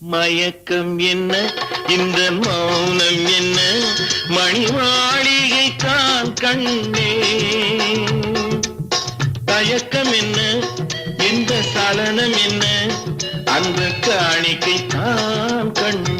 மயக்கம் என்ன? இந்த மௌனம் என்ன? மணிமாளிகை தான் கண்ணே. தயக்கம் என்ன? இந்த சலனம் என்ன? அந்த காணிக்கை தான் கண்ணே.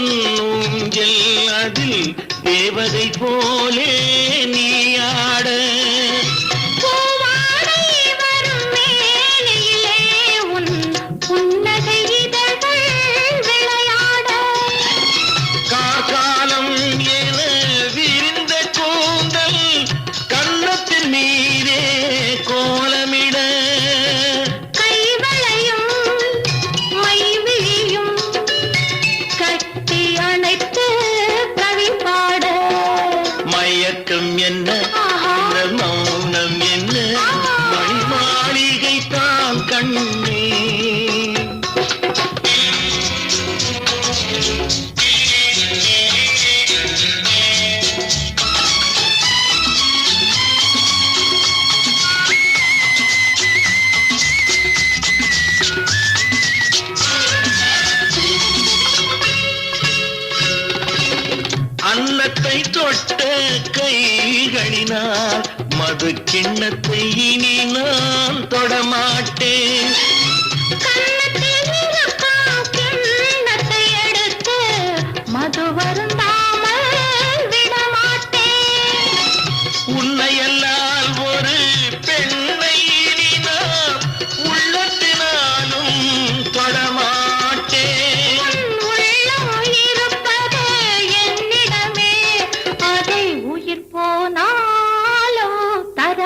பொன்னூஞ்சல் அதில் தேவதை போலே அன்னத்தை தொட்ட கைகளினால் மது கிண்ணத்தை இனி நான் தொடமாட்டேன்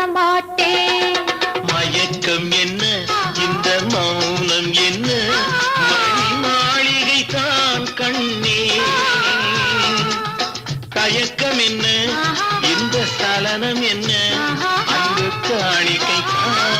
மாட்டேன். மயக்கம் என்ன? இந்த மௌனம் என்ன? மணி மாளிகை தான் கண்ணே. தயக்கம் என்ன? இந்த சலனம் என்ன? அன்பு காணிக்கை தான்.